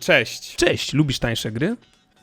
Cześć. Cześć, lubisz tańsze gry?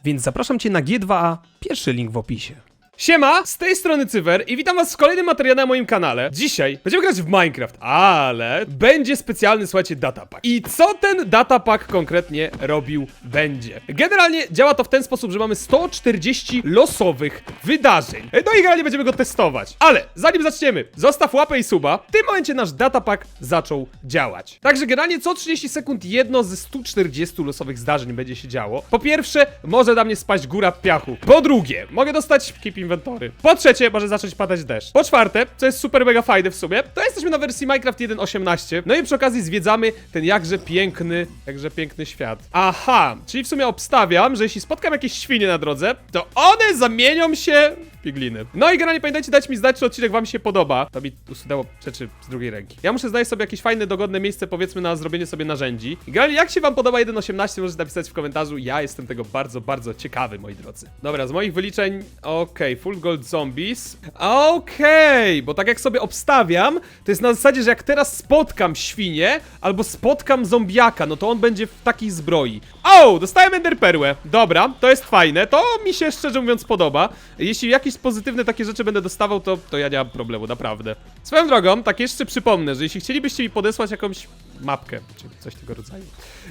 Więc zapraszam cię na G2A, pierwszy link w opisie. Siema, z tej strony Cywer i witam was w kolejnym materiale na moim kanale. Dzisiaj będziemy grać w Minecraft, ale będzie specjalny, słuchajcie, datapack. I co ten datapack konkretnie robił będzie? Generalnie działa to w ten sposób, że mamy 140 losowych wydarzeń. No i generalnie będziemy go testować. Ale zanim zaczniemy, zostaw łapę i suba. W tym momencie nasz datapack zaczął działać. Także generalnie co 30 sekund jedno ze 140 losowych zdarzeń będzie się działo. Po pierwsze, może na mnie spaść góra piachu. Po drugie, mogę dostać keep inventory. Po trzecie, może zacząć padać deszcz. Po czwarte, co jest super mega fajne w sumie, to jesteśmy na wersji Minecraft 1.18. No i przy okazji zwiedzamy ten jakże piękny, jakże piękny świat. Aha, czyli w sumie obstawiam, że jeśli spotkam jakieś świnie na drodze, to one zamienią się pigliny. No i generalnie pamiętajcie dać mi znać, czy odcinek wam się podoba. To mi usunęło rzeczy z drugiej ręki. Ja muszę znaleźć sobie jakieś fajne, dogodne miejsce, powiedzmy, na zrobienie sobie narzędzi. I generalnie jak się wam podoba 1.18, możecie napisać w komentarzu. Ja jestem tego bardzo, bardzo ciekawy, moi drodzy. Dobra, z moich wyliczeń, okej, full gold zombies. Okej, bo tak jak sobie obstawiam, to jest na zasadzie, że jak teraz spotkam świnię, albo spotkam zombiaka, no to on będzie w takiej zbroi. O, dostałem enderperłę. Dobra, to jest fajne, to mi się szczerze mówiąc podoba. Jeśli pozytywne takie rzeczy będę dostawał, to, to ja nie mam problemu, naprawdę. Swoją drogą, tak jeszcze przypomnę, że jeśli chcielibyście mi podesłać jakąś mapkę, czy coś tego rodzaju,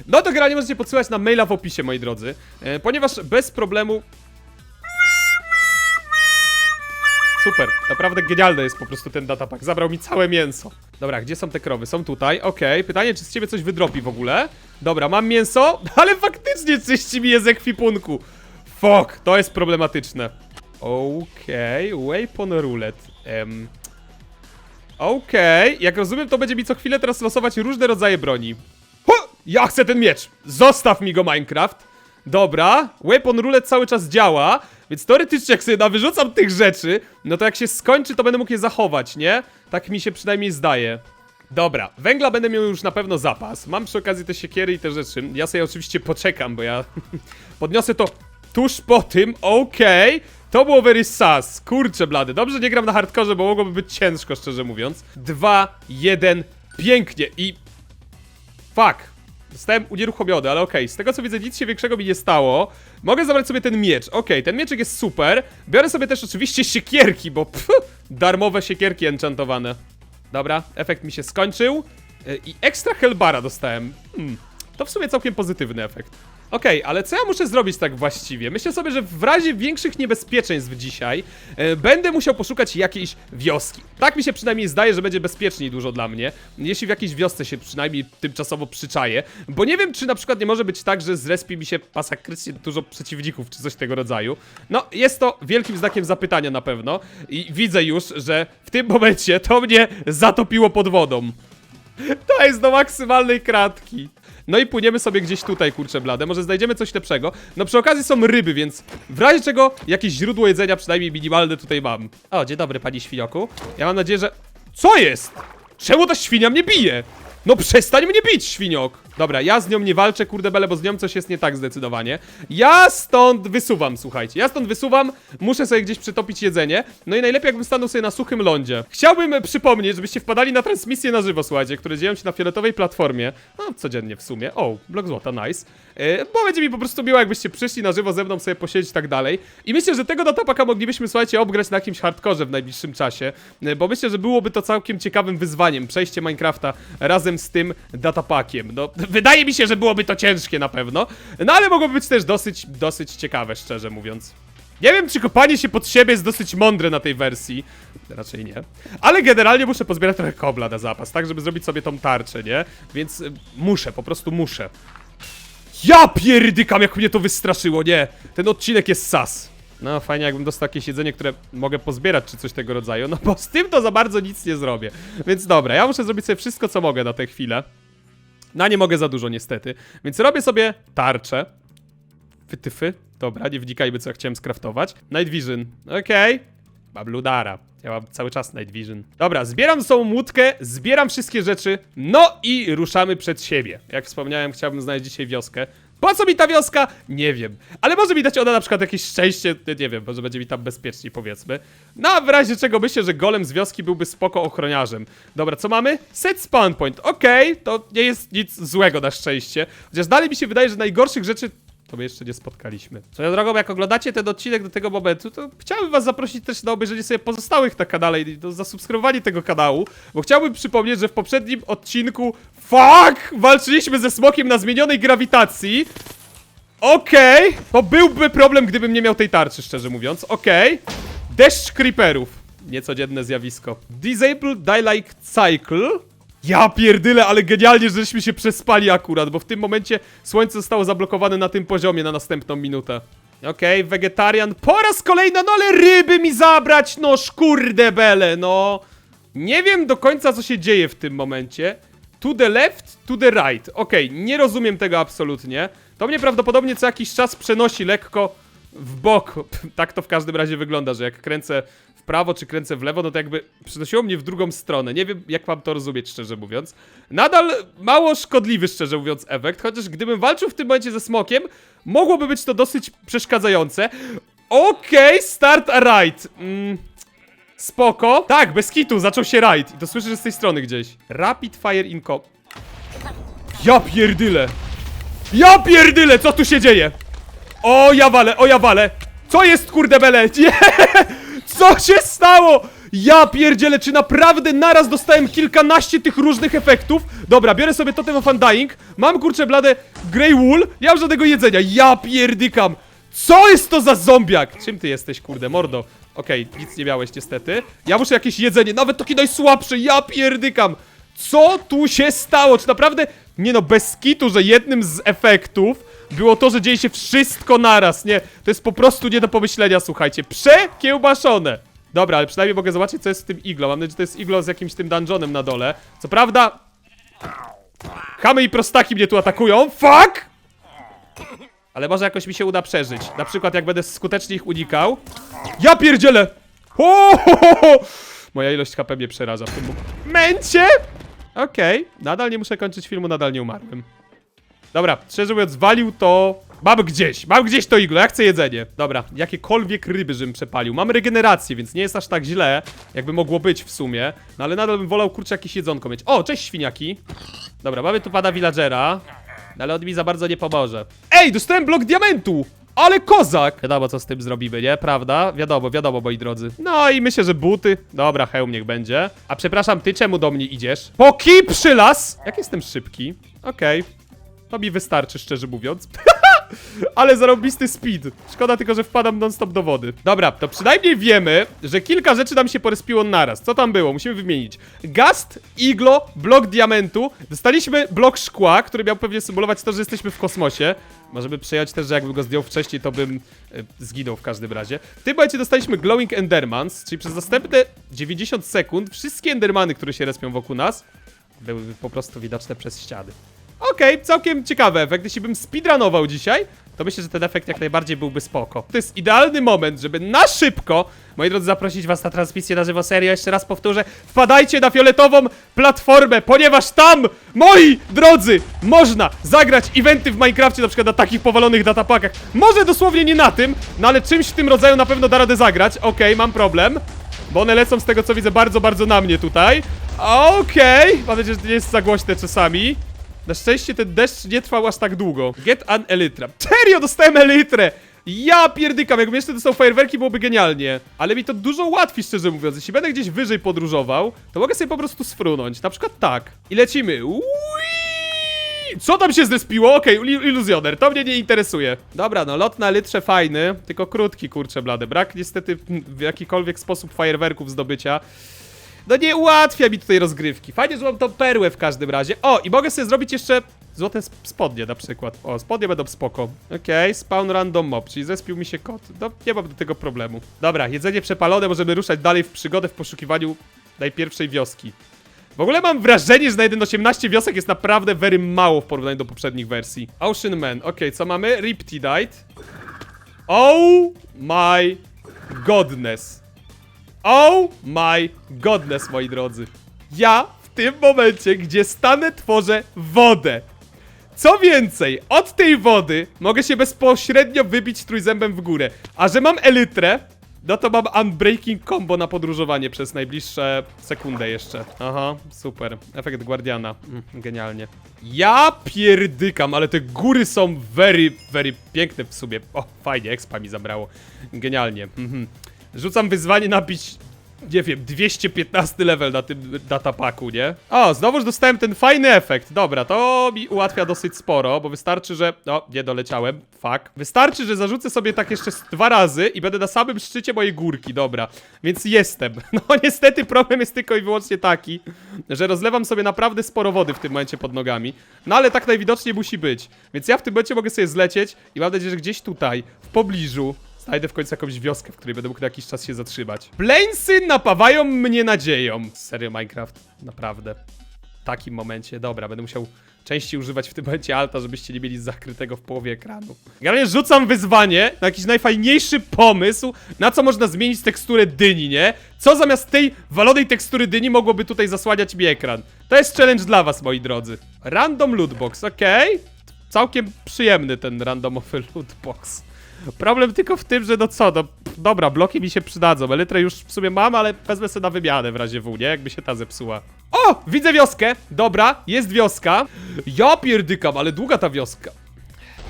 no to generalnie możecie podsyłać na maila w opisie, moi drodzy, e, ponieważ bez problemu Super, naprawdę genialny jest po prostu ten datapack. Zabrał mi całe mięso. Dobra, gdzie są te krowy? Są tutaj, okej. Pytanie, czy z ciebie coś wydropi w ogóle? Dobra, mam mięso, ale faktycznie czyści mi je z ekwipunku. Fuck, to jest problematyczne. Okej, weapon roulette. Em. Okej, jak rozumiem, to będzie mi co chwilę teraz losować różne rodzaje broni. Ho! Ja chcę ten miecz! Zostaw mi go, Minecraft! Dobra, weapon roulette cały czas działa, więc teoretycznie jak sobie nawyrzucam tych rzeczy, no to jak się skończy, to będę mógł je zachować, nie? Tak mi się przynajmniej zdaje. Dobra, węgla będę miał już na pewno zapas. Mam przy okazji te siekiery i te rzeczy. Ja sobie oczywiście poczekam, bo ja podniosę to tuż po tym. Okej, to było very sus. Kurczę blady, dobrze nie gram na hardkorze, bo mogłoby być ciężko, szczerze mówiąc. Dwa, jeden, pięknie i... Fuck. Zostałem unieruchomiony, ale okej, z tego co widzę nic się większego mi nie stało. Mogę zabrać sobie ten miecz, okej, ten mieczek jest super. Biorę sobie też oczywiście siekierki, bo pff, darmowe siekierki enchantowane. Dobra, efekt mi się skończył. Y, I ekstra Hellbara dostałem. Hmm, to w sumie całkiem pozytywny efekt. Okej, ale co ja muszę zrobić tak właściwie? Myślę sobie, że w razie większych niebezpieczeństw dzisiaj e, będę musiał poszukać jakiejś wioski. Tak mi się przynajmniej zdaje, że będzie bezpieczniej dużo dla mnie, jeśli w jakiejś wiosce się przynajmniej tymczasowo przyczaję, bo nie wiem, czy na przykład nie może być tak, że zrespi mi się masakrycznie dużo przeciwników, czy coś tego rodzaju. No, jest to wielkim znakiem zapytania na pewno i widzę już, że w tym momencie to mnie zatopiło pod wodą. To jest do maksymalnej kratki. No i płyniemy sobie gdzieś tutaj, kurczę blade. Może znajdziemy coś lepszego. No przy okazji są ryby, więc w razie czego jakieś źródło jedzenia przynajmniej minimalne tutaj mam. O, dzień dobry, pani świnioku. Ja mam nadzieję, że... Co jest? Czemu ta świnia mnie bije? No przestań mnie bić, świniok! Dobra, ja z nią nie walczę, kurde bele, bo z nią coś jest nie tak zdecydowanie. Ja stąd wysuwam, słuchajcie. Ja stąd wysuwam, muszę sobie gdzieś przytopić jedzenie. No i najlepiej jakbym stanął sobie na suchym lądzie. Chciałbym e, przypomnieć, żebyście wpadali na transmisje na żywo, słuchajcie, które dzieją się na fioletowej platformie. No, codziennie w sumie. O, blok złota, nice. Yy, bo będzie mi po prostu miło, jakbyście przyszli na żywo ze mną sobie posiedzieć i tak dalej. I myślę, że tego datapaka moglibyśmy, słuchajcie, obgrać na jakimś hardkorze w najbliższym czasie. Yy, bo myślę, że byłoby to całkiem ciekawym wyzwaniem, przejście Minecrafta razem z tym datapakiem. No, wydaje mi się, że byłoby to ciężkie na pewno. No, ale mogłoby być też dosyć, dosyć ciekawe, szczerze mówiąc. Nie wiem, czy kopanie się pod siebie jest dosyć mądre na tej wersji. Raczej nie. Ale generalnie muszę pozbierać trochę kobla na zapas, tak, żeby zrobić sobie tą tarczę, nie? Więc y, muszę, po prostu muszę. Ja pierdykam, jak mnie to wystraszyło, nie! Ten odcinek jest sas. No, fajnie jakbym dostał jakieś jedzenie, które mogę pozbierać, czy coś tego rodzaju. No, bo z tym to za bardzo nic nie zrobię. Więc dobra, ja muszę zrobić sobie wszystko, co mogę na tę chwilę. Na nie mogę za dużo, niestety. Więc robię sobie tarczę. Wytyfy. Dobra, nie wnikajmy, co ja chciałem skraftować. Night Vision. Okej. Mam ludara. Ja mam cały czas Night Vision. Dobra, zbieram tą łódkę, zbieram wszystkie rzeczy, no i ruszamy przed siebie. Jak wspomniałem, chciałbym znaleźć dzisiaj wioskę. Po co mi ta wioska? Nie wiem. Ale może mi dać ona na przykład jakieś szczęście, nie wiem, może będzie mi tam bezpieczniej powiedzmy. No, w razie czego myślę, że golem z wioski byłby spoko ochroniarzem. Dobra, co mamy? Set spawn point. Okej, to nie jest nic złego na szczęście. Chociaż dalej mi się wydaje, że najgorszych rzeczy to my jeszcze nie spotkaliśmy. Swoją drogą, jak oglądacie ten odcinek do tego momentu, to chciałbym was zaprosić też na obejrzenie sobie pozostałych na kanale i do zasubskrybowanie tego kanału, bo chciałbym przypomnieć, że w poprzednim odcinku FUCK! Walczyliśmy ze smokiem na zmienionej grawitacji. Okej, to byłby problem, gdybym nie miał tej tarczy, szczerze mówiąc. Okej. Deszcz creeperów. Niecodzienne zjawisko. Disable Die-like Cycle. Ja pierdyle, ale genialnie, żeśmy się przespali akurat, bo w tym momencie słońce zostało zablokowane na tym poziomie na następną minutę. Okej, wegetarian po raz kolejny, no ale ryby mi zabrać, no szkurde bele, no. Nie wiem do końca, co się dzieje w tym momencie. To the left, to the right. Okej, nie rozumiem tego absolutnie. To mnie prawdopodobnie co jakiś czas przenosi lekko w bok. Tak to w każdym razie wygląda, że jak kręcę w prawo czy kręcę w lewo, no to jakby przenosiło mnie w drugą stronę. Nie wiem, jak mam to rozumieć, szczerze mówiąc. Nadal mało szkodliwy, szczerze mówiąc, efekt, chociaż gdybym walczył w tym momencie ze smokiem, mogłoby być to dosyć przeszkadzające. Okej, start a right. Mm, spoko. Tak, bez kitu, zaczął się raid. I to słyszę, że z tej strony gdzieś. Rapid fire in co... Ja pierdyle. Ja pierdyle, co tu się dzieje? O, ja walę, o, ja walę. Co jest, kurde bele? Nie! Co się stało? Ja pierdzielę, czy naprawdę naraz dostałem kilkanaście tych różnych efektów? Dobra, biorę sobie totem of undying. Mam, kurczę, blade grey wool. Nie mam żadnego jedzenia. Ja pierdykam. Co jest to za zombiak? Czym ty jesteś, kurde, mordo? Okej, nic nie miałeś niestety. Ja muszę jakieś jedzenie, nawet taki najsłabszy. Ja pierdykam. Co tu się stało? Czy naprawdę... Nie no, bez kitu, że jednym z efektów było to, że dzieje się wszystko naraz, nie? To jest po prostu nie do pomyślenia, słuchajcie. Przekiełbaszone. Dobra, ale przynajmniej mogę zobaczyć, co jest w tym iglo. Mam nadzieję, że to jest iglo z jakimś tym dungeonem na dole. Co prawda... Chamy i prostaki mnie tu atakują. Fuck! Ale może jakoś mi się uda przeżyć. Na przykład jak będę skutecznie ich unikał. Ja pierdzielę! Ho, ho, ho, ho! Moja ilość HP mnie przeraża w tym momencie. Okej, nadal nie muszę kończyć filmu, nadal nie umarłem. Dobra, szczerze mówiąc, walił to... Mam gdzieś, mam gdzieś to iglo, ja chcę jedzenie. Dobra, jakiekolwiek ryby, żebym przepalił. Mam regenerację, więc nie jest aż tak źle, jakby mogło być w sumie. No ale nadal bym wolał, kurczę, jakieś jedzonko mieć. O, cześć świniaki. Dobra, mamy tu pana villagera. No ale on mi za bardzo nie pomoże. Ej, dostałem blok diamentu! Ale kozak! Wiadomo, co z tym zrobimy, nie? Prawda? Wiadomo, wiadomo, moi drodzy. No i myślę, że buty. Dobra, hełm niech będzie. A przepraszam, ty czemu do mnie idziesz? Poki przylas! Jak jestem szybki? Okej. To mi wystarczy, szczerze mówiąc. Ale zarobisty speed. Szkoda tylko, że wpadam non-stop do wody. Dobra, to przynajmniej wiemy, że kilka rzeczy nam się porespiło naraz. Co tam było? Musimy wymienić. Gast, iglo, blok diamentu. Dostaliśmy blok szkła, który miał pewnie symulować to, że jesteśmy w kosmosie. Możemy przejąć też, że jakbym go zdjął wcześniej, to bym e, zginął w każdym razie. W tym momencie dostaliśmy Glowing Endermans, czyli przez następne 90 sekund wszystkie Endermany, które się respią wokół nas, były po prostu widoczne przez ściany. Okej, całkiem ciekawy efekt. Jeśli bym speedrunował dzisiaj, to myślę, że ten efekt jak najbardziej byłby spoko. To jest idealny moment, żeby na szybko, moi drodzy, zaprosić was na transmisję na żywo serio. Jeszcze raz powtórzę, wpadajcie na fioletową platformę, ponieważ tam, moi drodzy, można zagrać eventy w Minecrafcie, na przykład na takich powalonych datapakach. Może dosłownie nie na tym, no ale czymś w tym rodzaju na pewno da radę zagrać. Okej, mam problem. Bo one lecą z tego co widzę bardzo, bardzo na mnie tutaj. Okej, mam nadzieję, że to nie jest za głośne czasami. Na szczęście ten deszcz nie trwał aż tak długo. Get an elytra. Serio, dostałem elytrę! Ja pierdykam, jakbym jeszcze dostał fajerwerki, byłoby genialnie. Ale mi to dużo łatwiej, szczerze mówiąc. Jeśli będę gdzieś wyżej podróżował, to mogę sobie po prostu sfrunąć. Na przykład tak. I lecimy. Ui! Co tam się zrespiło? Okej, okay, iluzjoner, to mnie nie interesuje. Dobra, no lot na litrze fajny, tylko krótki, kurczę blady. Brak niestety w jakikolwiek sposób fajerwerków zdobycia. No nie ułatwia mi tutaj rozgrywki. Fajnie, że mam tą perłę w każdym razie. O, i mogę sobie zrobić jeszcze złote sp- spodnie na przykład. O, spodnie będą spoko. Okej, okay, spawn random mob, czyli zespił mi się kot. No, nie mam do tego problemu. Dobra, jedzenie przepalone, możemy ruszać dalej w przygodę w poszukiwaniu najpierwszej wioski. W ogóle mam wrażenie, że na 1.18 wiosek jest naprawdę very mało w porównaniu do poprzednich wersji. Ocean Man, okej, okay, co mamy? Riptidite. Oh my godness. Oh my godness, moi drodzy. Ja w tym momencie, gdzie stanę, tworzę wodę. Co więcej, od tej wody mogę się bezpośrednio wybić trójzębem w górę. A że mam elytrę, no to mam unbreaking combo na podróżowanie przez najbliższe sekundę jeszcze. Aha, super. Efekt Guardiana. Mm, genialnie. Ja pierdykam, ale te góry są very, very piękne w sumie. O, fajnie, expa mi zabrało. Genialnie. Mhm. Rzucam wyzwanie nabić nie wiem, 215 level na tym datapaku, nie? O, znowuż dostałem ten fajny efekt. Dobra, to mi ułatwia dosyć sporo, bo wystarczy, że... O, nie doleciałem. Fuck. Wystarczy, że zarzucę sobie tak jeszcze dwa razy i będę na samym szczycie mojej górki, dobra. Więc jestem. No niestety problem jest tylko i wyłącznie taki, że rozlewam sobie naprawdę sporo wody w tym momencie pod nogami. No ale tak najwidoczniej musi być. Więc ja w tym momencie mogę sobie zlecieć i mam nadzieję, że gdzieś tutaj, w pobliżu, Znajdę w końcu jakąś wioskę, w której będę mógł na jakiś czas się zatrzymać. Planesy napawają mnie nadzieją. Serio, Minecraft. Naprawdę. W takim momencie. Dobra, będę musiał częściej używać w tym momencie alta, żebyście nie mieli zakrytego w połowie ekranu. Generalnie rzucam wyzwanie na jakiś najfajniejszy pomysł, na co można zmienić teksturę dyni, nie? Co zamiast tej walonej tekstury dyni mogłoby tutaj zasłaniać mi ekran? To jest challenge dla was, moi drodzy. Random lootbox, okej? Całkiem przyjemny ten randomowy lootbox. Problem tylko w tym, że no co, no dobra, bloki mi się przydadzą, elytrę już w sumie mam, ale wezmę sobie na wymianę w razie W, nie? Jakby się ta zepsuła. O! Widzę wioskę! Dobra, jest wioska. Ja pierdykam, ale długa ta wioska.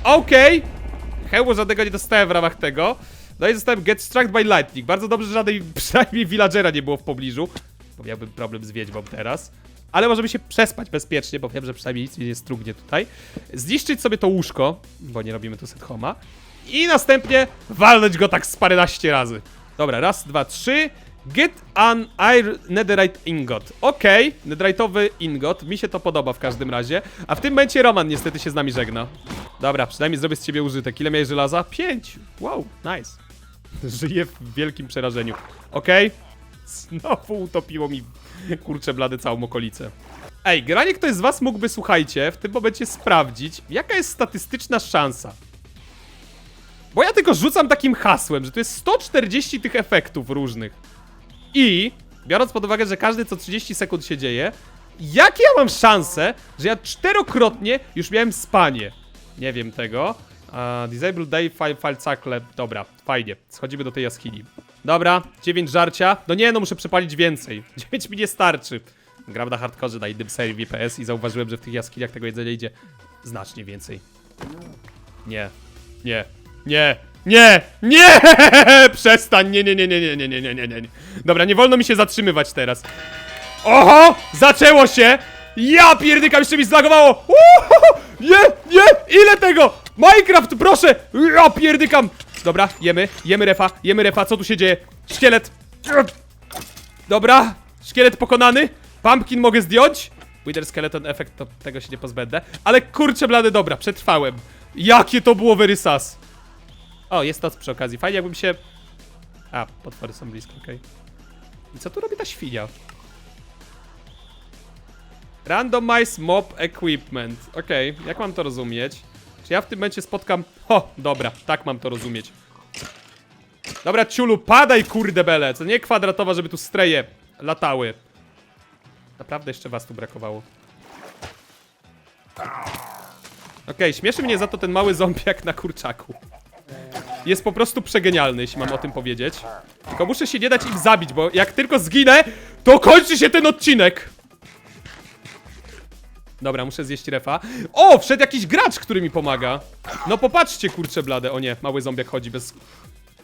Okej. Hełmu żadnego nie dostałem w ramach tego. No i zostałem get struck by lightning. Bardzo dobrze, że żadnej przynajmniej villagera nie było w pobliżu. Bo miałbym problem z wiedźmą teraz. Ale możemy się przespać bezpiecznie, bo wiem, że przynajmniej nic mnie nie strugnie tutaj. Zniszczyć sobie to łóżko, bo nie robimy tu set homa. I następnie walnąć go tak z paręnaście razy. Dobra, raz, dwa, trzy. Get an iron netherite ingot. Okej, netherite'owy ingot. Mi się to podoba w każdym razie. A w tym momencie Roman niestety się z nami żegna. Dobra, przynajmniej zrobię z ciebie użytek. Ile miałeś żelaza? Pięć. Wow, nice. Żyję w wielkim przerażeniu. Okej. Znowu utopiło mi, kurczę blady, całą okolicę. Ej, granie ktoś z was mógłby, słuchajcie, w tym momencie sprawdzić, jaka jest statystyczna szansa. Bo ja tylko rzucam takim hasłem, że to jest 140 tych efektów różnych. I, biorąc pod uwagę, że każdy co 30 sekund się dzieje, jakie ja mam szanse, że ja czterokrotnie już miałem spanie? Nie wiem tego. Uh, disable day file, file cycle. Dobra, fajnie. Schodzimy do tej jaskini. Dobra, 9 żarcia. No nie, no muszę przepalić więcej. 9 mi nie starczy. Gram na hardkorze na innym serii VPS i zauważyłem, że w tych jaskiniach tego jedzenia idzie znacznie więcej. Nie, nie, nie, nie, nie! Przestań, nie, nie, nie, nie, nie, nie, nie, nie, nie, nie. Dobra, nie wolno mi się zatrzymywać teraz. Oho! Zaczęło się! Ja pierdykam, jeszcze mi zlagowało! Uhuhu! Nie, nie! Ile tego? Minecraft, proszę! Ja pierdykam! Dobra, jemy, jemy refa, jemy refa, co tu się dzieje? Szkielet! Dobra, szkielet pokonany. Pumpkin mogę zdjąć. Wither Skeleton Effect, to tego się nie pozbędę. Ale kurczę blady, dobra, przetrwałem. Jakie to było very sus. O, jest noc przy okazji. Fajnie jakbym się... A, potwory są blisko, okej. I co tu robi ta świnia? Randomize mob equipment. Okej, jak mam to rozumieć? Czy ja w tym momencie spotkam... O, dobra, tak mam to rozumieć. Dobra, ciulu, padaj kurde bele. To nie kwadratowa, żeby tu streje latały. Naprawdę jeszcze was tu brakowało. Okej, śmieszy mnie za to ten mały zombiak na kurczaku. Jest po prostu przegenialny, jeśli mam o tym powiedzieć. Tylko muszę się nie dać im zabić, bo jak tylko zginę, to kończy się ten odcinek! Dobra, muszę zjeść refa. O, wszedł jakiś gracz, który mi pomaga. No popatrzcie, kurczę blade. O nie, mały zombiak chodzi bez...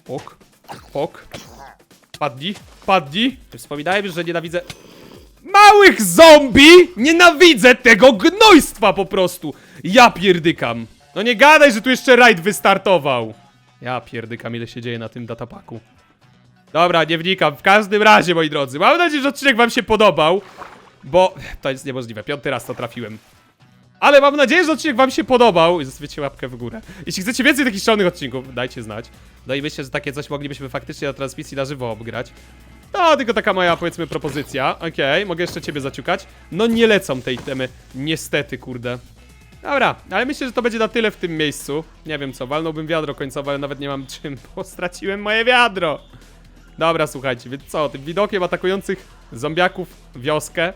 Pok, pok. Padli, padli. Wspominałem, że nienawidzę... Małych zombie! Nienawidzę tego gnojstwa po prostu! Ja pierdykam. No nie gadaj, że tu jeszcze raid wystartował. Ja pierdykam, ile się dzieje na tym datapaku. Dobra, nie wnikam. W każdym razie, moi drodzy, mam nadzieję, że odcinek wam się podobał. Bo to jest niemożliwe. Piąty raz to trafiłem. Ale mam nadzieję, że odcinek wam się podobał i zostawicie łapkę w górę. Jeśli chcecie więcej takich szalonych odcinków, dajcie znać. No i myślę, że takie coś moglibyśmy faktycznie na transmisji na żywo obgrać. No, tylko taka moja, powiedzmy, propozycja. Okej, mogę jeszcze ciebie zaciukać. No nie lecą tej temy, niestety, kurde. Dobra, ale myślę, że to będzie na tyle w tym miejscu. Nie wiem co, walnąłbym wiadro końcowe, ale nawet nie mam czym, bo straciłem moje wiadro. Dobra, słuchajcie, więc co, tym widokiem atakujących zombiaków wioskę.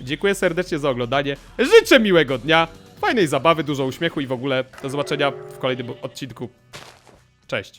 Dziękuję serdecznie za oglądanie. Życzę miłego dnia. fajnej zabawy, dużo uśmiechu i w ogóle do zobaczenia w kolejnym odcinku. Cześć.